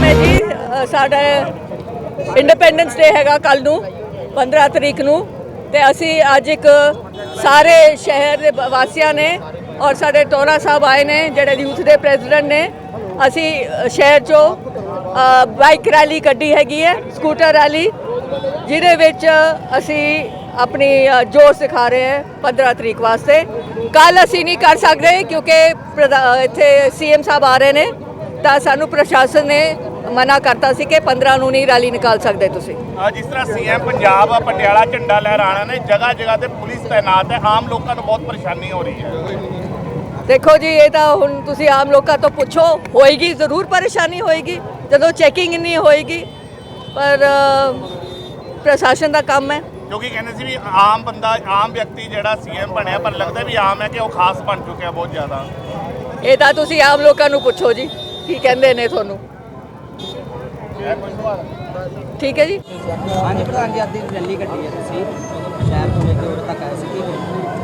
ਮੈਂ ਜੀ ਸਾਡਾ ਇੰਡੀਪੈਂਡੈਂਸ ਡੇ ਹੈਗਾ ਕੱਲ ਨੂੰ 15 ਤਰੀਕ ਨੂੰ। ਤੇ ਅਸੀਂ ਅੱਜ ਇੱਕ ਸਾਰੇ ਸ਼ਹਿਰ ਦੇ ਵਾਸੀਆਂ ਨੇ ਔਰ ਸਾਡੇ ਟੋਰਾ ਸਾਹਿਬ ਆਏ ਨੇ ਜਿਹੜੇ ਯੂਥ ਦੇ ਪ੍ਰੈਜ਼ੀਡੈਂਟ ਨੇ। ਅਸੀਂ ਸ਼ਹਿਰ ਚੋਂ ਬਾਈਕ ਰੈਲੀ ਕੱਢੀ ਹੈਗੀ ਹੈ ਸਕੂਟਰ ਰੈਲੀ ਜਿਹਦੇ ਵਿੱਚ ਅਸੀਂ ਆਪਣੀ ਅ, ਜੋਸ਼ ਦਿਖਾ ਰਹੇ ਹਾਂ 15 ਤਰੀਕ ਵਾਸਤੇ। ਕੱਲ ਅਸੀਂ ਨਹੀਂ ਕਰ ਸਕਦੇ ਕਿਉਂਕਿ ਪ੍ਰਧਾ- ਇੱਥੇ ਸੀਐਮ ਸਾਹਿਬ ਆ ਰਹੇ ਨੇ। ਤਾਂ ਸਾਨੂੰ ਪ੍ਰਸ਼ਾਸਨ ਨੇ ਮਨਾ ਕਰਤਾ ਸੀ ਕਿ 15 ਨੂੰ ਨਹੀਂ ਰੈਲੀ ਨਿਕਾਲ ਸਕਦੇ ਤੁਸੀਂ। ਆ ਜਿਸ ਤਰ੍ਹਾਂ ਸੀਐਮ ਪੰਜਾਬ ਆ ਪਟਿਆਲਾ ਝੰਡਾ ਲਹਿਰਾਣਾ ਨੇ ਜਗ੍ਹਾ ਜਗ੍ਹਾ ਤੇ ਪੁਲਿਸ ਤਾਇਨਾਤ ਹੈ ਆਮ ਲੋਕਾਂ ਨੂੰ ਬਹੁਤ ਪਰੇਸ਼ਾਨੀ ਹੋ ਰਹੀ ਹੈ। ਦੇਖੋ ਜੀ ਇਹ ਤਾਂ ਹੁਣ ਤੁਸੀਂ ਆਮ ਲੋਕਾਂ ਤੋਂ ਪੁੱਛੋ ਹੋਏਗੀ ਜ਼ਰੂਰ ਪਰੇਸ਼ਾਨੀ ਹੋਏਗੀ ਜਦੋਂ ਚੈਕਿੰਗ ਨਹੀਂ ਹੋਏਗੀ ਪਰ ਪ੍ਰਸ਼ਾਸਨ ਦਾ ਕੰਮ ਹੈ। ਕਿਉਂਕਿ ਕਹਿੰਦੇ ਸੀ ਵੀ ਆਮ ਬੰਦਾ ਆਮ ਵਿਅਕਤੀ ਜਿਹੜਾ ਸੀਐਮ ਬਣਿਆ ਪਰ ਲੱਗਦਾ ਵੀ ਆਮ ਹੈ ਕਿ ਉਹ ਖਾਸ ਬਣ ਚੁੱਕਿਆ ਬਹੁਤ ਜ਼ਿਆਦਾ। ਇਹ ਤਾਂ ਤੁਸੀਂ ਆਮ ਲੋਕਾਂ ਨੂੰ ਪੁੱਛੋ ਜੀ। ਕੀ ਕਹਿੰਦੇ ਨੇ ਤੁਹਾਨੂੰ? ਠੀਕ ਹੈ ਜੀ। ਹਾਂਜੀ, ਪ੍ਰਧਾਨ ਜੀ, ਅੱਜ ਦੀ ਰੈਲੀ ਕੱਢੀ ਹੈ ਤੁਸੀਂ। ਸ਼ਹਿਰ ਤੋਂ ਲੈ ਕੇ ਉਰੇ ਤੱਕ ਆਏ ਸੀ।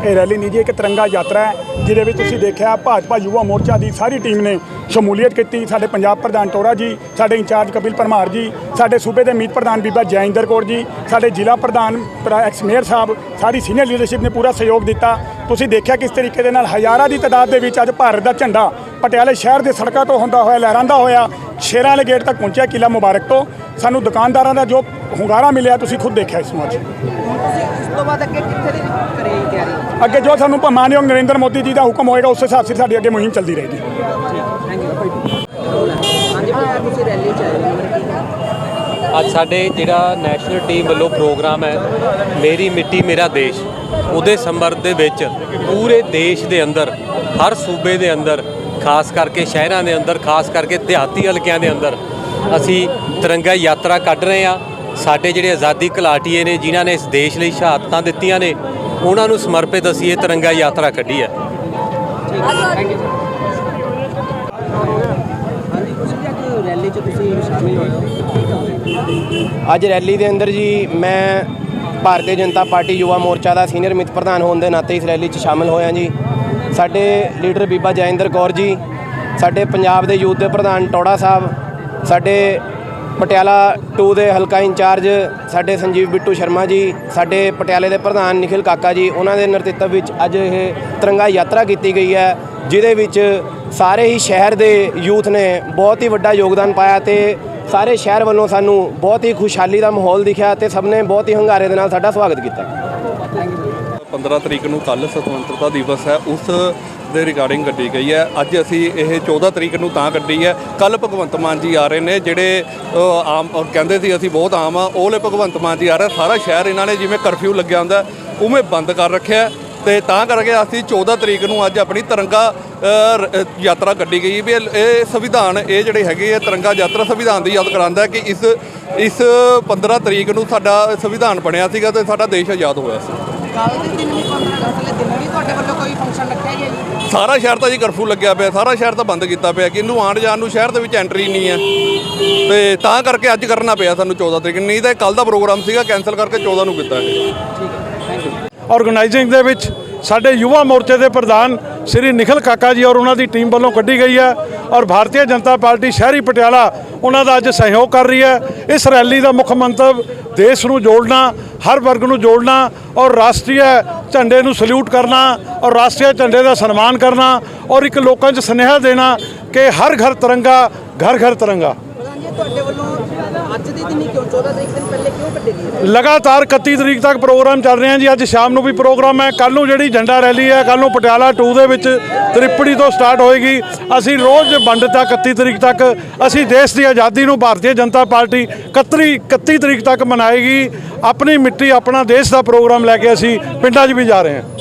ਇਹ ਰੈਲੀ ਨਹੀਂ ਜੀ, ਇੱਕ ਤਿਰੰਗਾ ਯਾਤਰਾ ਹੈ, ਜਿਹਦੇ ਵਿੱਚ ਤੁਸੀਂ ਦੇਖਿਆ ਭਾਜਪਾ ਯੁਵਾ ਮੋਰਚਾ ਦੀ ਸਾਰੀ ਟੀਮ ਨੇ ਸ਼ਮੂਲੀਅਤ ਕੀਤੀ। ਸਾਡੇ ਪੰਜਾਬ ਪ੍ਰਧਾਨ ਟੋਰਾ ਜੀ, ਸਾਡੇ ਇੰਚਾਰਜ ਕਪਿਲ ਪਰਮਾਰ ਜੀ, ਸਾਡੇ ਸੂਬੇ ਦੇ ਮੀਤ ਪ੍ਰਧਾਨ ਬੀਬਾ ਜੈਇੰਦਰ ਕੌਰ ਜੀ, ਸਾਡੇ ਜ਼ਿਲ੍ਹਾ ਪ੍ਰਧਾਨ ਐਕਸ ਮੇਅਰ ਸਾਹਿਬ, ਸਾਰੀ ਸੀਨੀਅਰ ਲੀਡਰਸ਼ਿਪ ਨੇ ਪੂਰਾ ਸਹਿਯੋਗ ਦਿੱਤਾ। ਤੁਸੀਂ ਦੇਖਿਆ ਕਿਸ ਤਰੀਕੇ ਦੇ ਨਾਲ ਹਜ਼ਾਰਾਂ ਦੀ ਤਾਦਾਦ ਦੇ ਵਿੱਚ ਅੱਜ ਭਾਰਤ ਦਾ ਝੰਡਾ ਪਟਿਆਲੇ ਸ਼ਹਿਰ ਦੇ ਸੜਕਾਂ ਤੋਂ ਹੁੰਦਾ ਹੋਇਆ ਲਹਿਰਾਂਦਾ ਹੋਇਆ ਸ਼ੇਰਾਂ ਵਾਲੇ ਗੇਟ ਤੱਕ ਪਹੁੰਚਿਆ ਕਿਲਾ ਮੁਬਾਰਕ ਤੋਂ। ਸਾਨੂੰ ਦੁਕਾਨਦਾਰਾਂ ਦਾ ਜੋ ਹੁੰਗਾਰਾ ਮਿਲਿਆ ਤੁਸੀਂ ਖੁਦ ਦੇਖਿਆ ਇਸ ਨੂੰ ਅੱਜ। ਇਸ ਤੋਂ ਬਾਅਦ ਅੱਗੇ ਕਿੱਥੇ ਦੀ ਕਰੀ ਤਿਆਰੀ ਅੱਗੇ ਜੋ ਸਾਨੂੰ ਮਾਨਯੋਗ ਨਰਿੰਦਰ ਮੋਦੀ ਜੀ ਦਾ ਹੁਕਮ ਹੋਏਗਾ ਉਸ ਹਿਸਾਬ ਸਿਰ ਸਾਡੀ ਅੱਗੇ ਮੁਹਿੰਮ ਚੱਲਦੀ ਰਹੇਗੀ। ਥੈਂਕ ਯੂ ਹਾਂਜੀ ਭਾਈ ਤੁਸੀਂ ਰੈਲੀ ਚ ਆਏ ਹੋ ਕੀ ਕਹਿਣਾ? ਅੱਜ ਸਾਡੇ ਜਿਹੜਾ ਨੈਸ਼ਨਲ ਟੀਮ ਵੱਲੋਂ ਪ੍ਰੋਗਰਾਮ ਹੈ ਮੇਰੀ ਮਿੱਟੀ ਮੇਰਾ ਦੇਸ਼ ਉਹਦੇ ਸੰਬੰਧ ਦੇ ਵਿੱਚ ਪੂਰੇ ਦੇਸ਼ ਦੇ ਅੰਦਰ ਹਰ ਸੂਬੇ ਦੇ ਅੰਦਰ ਖਾਸ ਕਰਕੇ ਸ਼ਹਿਰਾਂ ਦੇ ਅੰਦਰ, ਖਾਸ ਕਰਕੇ ਦਿਹਾਤੀ ਹਲਕਿਆਂ ਦੇ ਅੰਦਰ, ਅਸੀਂ ਤਿਰੰਗਾ ਯਾਤਰਾ ਕੱਢ ਰਹੇ ਆ ਸਾਡੇ ਜਿਹੜੇ ਆਜ਼ਾਦੀ ਘਲਾਟੀਏ ਨੇ, ਜਿਨ੍ਹਾਂ ਨੇ ਇਸ ਦੇਸ਼ ਲਈ ਸ਼ਹਾਦਤਾਂ ਦਿੱਤੀਆਂ ਨੇ, ਉਹਨਾਂ ਨੂੰ ਸਮਰਪਿਤ ਅਸੀਂ ਇਹ ਤਿਰੰਗਾ ਯਾਤਰਾ ਕੱਢੀ ਹੈ। ਹਾਂਜੀ ਤੁਸੀਂ ਅੱਜ ਰੈਲੀ ਚ ਤੁਸੀਂ ਸ਼ਾਮਿਲ ਹੋਏ ਅੱਜ ਰੈਲੀ ਦੇ ਅੰਦਰ ਜੀ, ਮੈਂ ਭਾਰਤੀ ਜਨਤਾ ਪਾਰਟੀ ਯੁਵਾ ਮੋਰਚਾ ਦਾ ਸੀਨੀਅਰ ਮਿਤ ਪ੍ਰਧਾਨ ਹੋਣ ਦੇ ਨਾਤੇ ਇਸ ਰੈਲੀ 'ਚ ਸ਼ਾਮਿਲ ਹੋਇਆ ਜੀ। ਸਾਡੇ ਲੀਡਰ ਬੀਬਾ ਜੈਇੰਦਰ ਕੌਰ ਜੀ, ਸਾਡੇ ਪੰਜਾਬ ਦੇ ਯੂਥ ਦੇ ਪ੍ਰਧਾਨ ਟੋੜਾ ਸਾਹਿਬ, ਸਾਡੇ ਪਟਿਆਲਾ 2 ਦੇ ਹਲਕਾ ਇੰਚਾਰਜ ਸਾਡੇ ਸੰਜੀਵ ਬਿੱਟੂ ਸ਼ਰਮਾ ਜੀ, ਸਾਡੇ ਪਟਿਆਲੇ ਦੇ ਪ੍ਰਧਾਨ ਨਿਖਿਲ ਕਾਕਾ ਜੀ, ਉਹਨਾਂ ਦੇ ਨੇਤਰਤਵ ਵਿੱਚ ਅੱਜ ਇਹ ਤਿਰੰਗਾ ਯਾਤਰਾ ਕੀਤੀ ਗਈ ਹੈ, ਜਿਹਦੇ ਵਿੱਚ ਸਾਰੇ ਹੀ ਸ਼ਹਿਰ ਦੇ ਯੂਥ ਨੇ ਬਹੁਤ ਹੀ ਵੱਡਾ ਯੋਗਦਾਨ ਪਾਇਆ ਤੇ ਸਾਰੇ ਸ਼ਹਿਰ ਵੱਲੋਂ ਸਾਨੂੰ ਬਹੁਤ ਹੀ ਖੁਸ਼ਹਾਲੀ ਦਾ ਮਾਹੌਲ ਦਿਖਿਆ ਤੇ ਸਭ ਨੇ ਬਹੁਤ ਹੀ ਹੰਗਾਰੇ ਦੇ ਨਾਲ ਸਾਡਾ ਸਵਾਗਤ ਕੀਤਾ। 15 ਤਰੀਕ ਨੂੰ ਕੱਲ ਸੁਤੰਤਰਤਾ ਦਿਵਸ ਹੈ, ਉਸ ਦੇ ਰਿਗਾਰਡਿੰਗ ਕੱਢੀ ਗਈ ਹੈ। ਅੱਜ ਅਸੀਂ ਇਹ 14 ਤਰੀਕ ਨੂੰ ਤਾਂ ਕੱਢੀ ਹੈ। ਕੱਲ ਭਗਵੰਤ ਮਾਨ ਜੀ ਆ ਰਹੇ ਨੇ, ਜਿਹੜੇ ਆਮ ਕਹਿੰਦੇ ਸੀ ਅਸੀਂ ਬਹੁਤ ਆਮ ਆ ਉਹਲੇ ਭਗਵੰਤ ਮਾਨ ਜੀ ਆ ਰਹੇ ਸਾਰਾ ਸ਼ਹਿਰ ਇਹਨਾਂ ਨੇ ਜਿਵੇਂ ਕਰਫਿਊ ਲੱਗਿਆ ਹੁੰਦਾ, ਉਵੇਂ ਬੰਦ ਕਰ ਰੱਖਿਆ ਹੈ। ਤੇ ਤਾਂ ਕਰਕੇ ਅਸੀਂ 14 ਤਰੀਕ ਨੂੰ ਅੱਜ ਆਪਣੀ ਤਿਰੰਗਾ ਯਾਤਰਾ ਕੱਢੀ ਗਈ। ਵੀ ਇਹ ਇਹ ਸੰਵਿਧਾਨ, ਇਹ ਜਿਹੜੇ ਹੈਗੇ ਆ, ਤਿਰੰਗਾ ਯਾਤਰਾ ਸੰਵਿਧਾਨ ਦੀ ਯਾਦ ਕਰਾਉਂਦਾ ਕਿ ਇਸ ਇਸ 15 ਤਰੀਕ ਨੂੰ ਸਾਡਾ ਸੰਵਿਧਾਨ ਬਣਿਆ ਸੀਗਾ ਤੇ ਸਾਡਾ ਦੇਸ਼ ਆਜ਼ਾਦ ਹੋਇਆ ਸੀ। ਕੱਲ ਦੇ ਦਿਨ ਵੀ 15 ਅਗਸਤ ਵਾਲੇ ਦਿਨ ਵੀ ਤੁਹਾਡੇ ਵੱਲੋਂ ਕੋਈ ਫੰਕਸ਼ਨ ਰੱਖਿਆ ਗਿਆ ਜੀ? ਸਾਰਾ ਸ਼ਹਿਰ ਤਾਂ ਜੀ ਕਰਫਿਊ ਲੱਗਿਆ ਪਿਆ ਸਾਰਾ ਸ਼ਹਿਰ ਤਾਂ ਬੰਦ ਕੀਤਾ ਪਿਆ ਕਿ ਇਹਨੂੰ ਆਉਣ ਜਾਣ ਨੂੰ ਸ਼ਹਿਰ ਦੇ ਵਿੱਚ ਐਂਟਰੀ ਨਹੀਂ ਹੈ। ਤੇ ਤਾਂ ਕਰਕੇ ਅੱਜ ਕਰਨਾ ਪਿਆ ਸਾਨੂੰ 14 ਤਰੀਕ ਨੂੰ। ਨਹੀਂ ਤਾਂ ਕੱਲ ਦਾ ਪ੍ਰੋਗਰਾਮ ਸੀਗਾ ਕੈਨਸਲ ਕਰਕੇ 14 ਨੂੰ ਕੀਤਾ ਇਹ ਆਰਗੇਨਾਈਜ਼ਿੰਗ ਦੇ ਵਿੱਚ ਸਾਡੇ ਯੁਵਾ ਮੋਰਚੇ ਦੇ ਪ੍ਰਧਾਨ ਸ੍ਰੀ ਨਿਖਿਲ ਕਾਕਾ ਜੀ ਔਰ ਉਹਨਾਂ ਦੀ ਟੀਮ ਵੱਲੋਂ ਕੱਢੀ ਗਈ ਹੈ ਔਰ ਭਾਰਤੀ ਜਨਤਾ ਪਾਰਟੀ ਸ਼ਹਿਰੀ ਪਟਿਆਲਾ ਉਹਨਾਂ ਦਾ ਅੱਜ ਸਹਿਯੋਗ ਕਰ ਰਹੀ ਹੈ। ਇਸ ਰੈਲੀ ਦਾ ਮੁੱਖ ਮੰਤਵ ਦੇਸ਼ ਨੂੰ ਜੋੜਨਾ, ਹਰ ਵਰਗ ਨੂੰ ਜੋੜਨਾ ਔਰ ਰਾਸ਼ਟਰੀ ਝੰਡੇ ਨੂੰ ਸਲੂਟ ਕਰਨਾ ਔਰ ਰਾਸ਼ਟਰੀ ਝੰਡੇ ਦਾ ਸਨਮਾਨ ਕਰਨਾ ਔਰ ਇੱਕ ਲੋਕਾਂ 'ਚ ਸੁਨੇਹਾ ਦੇਣਾ ਕਿ ਹਰ ਘਰ ਤਿਰੰਗਾ, ਘਰ ਘਰ ਤਿਰੰਗਾ। ਤੁਹਾਡੇ ਵੱਲੋਂ ਅੱਜ ਦੇ ਦਿਨ ਹੀ ਕਿਉਂ? 14 ਤਰੀਕ ਦਿਨ ਪਹਿਲੇ ਕਿਉਂ ਕੱਢੀ ਗਈ ਲਗਾਤਾਰ 31 ਤਰੀਕ ਤੱਕ ਪ੍ਰੋਗਰਾਮ ਚੱਲ ਰਿਹਾ ਜੀ। ਅੱਜ ਸ਼ਾਮ ਨੂੰ ਵੀ ਪ੍ਰੋਗਰਾਮ ਹੈ। ਕੱਲ ਨੂੰ ਜਿਹੜੀ ਝੰਡਾ ਰੈਲੀ ਹੈ ਕੱਲ ਨੂੰ ਪਟਿਆਲਾ 2 ਦੇ ਵਿੱਚ ਤ੍ਰਿਪੜੀ ਤੋਂ ਸਟਾਰਟ ਹੋਏਗੀ। ਅਸੀਂ ਰੋਜ਼ ਵੰਡ ਤੱਕ 31 ਤਰੀਕ ਤੱਕ ਅਸੀਂ ਦੇਸ਼ ਦੀ ਆਜ਼ਾਦੀ ਨੂੰ ਭਾਰਤੀ ਜਨਤਾ ਪਾਰਟੀ 31 31 ਤਰੀਕ ਤੱਕ ਮਨਾਏਗੀ। ਆਪਣੀ ਮਿੱਟੀ, ਆਪਣਾ ਦੇਸ਼ ਦਾ ਪ੍ਰੋਗਰਾਮ ਲੈ ਕੇ ਅਸੀਂ ਪਿੰਡਾਂ 'ਚ ਵੀ ਜਾ ਰਹੇ ਹਾਂ।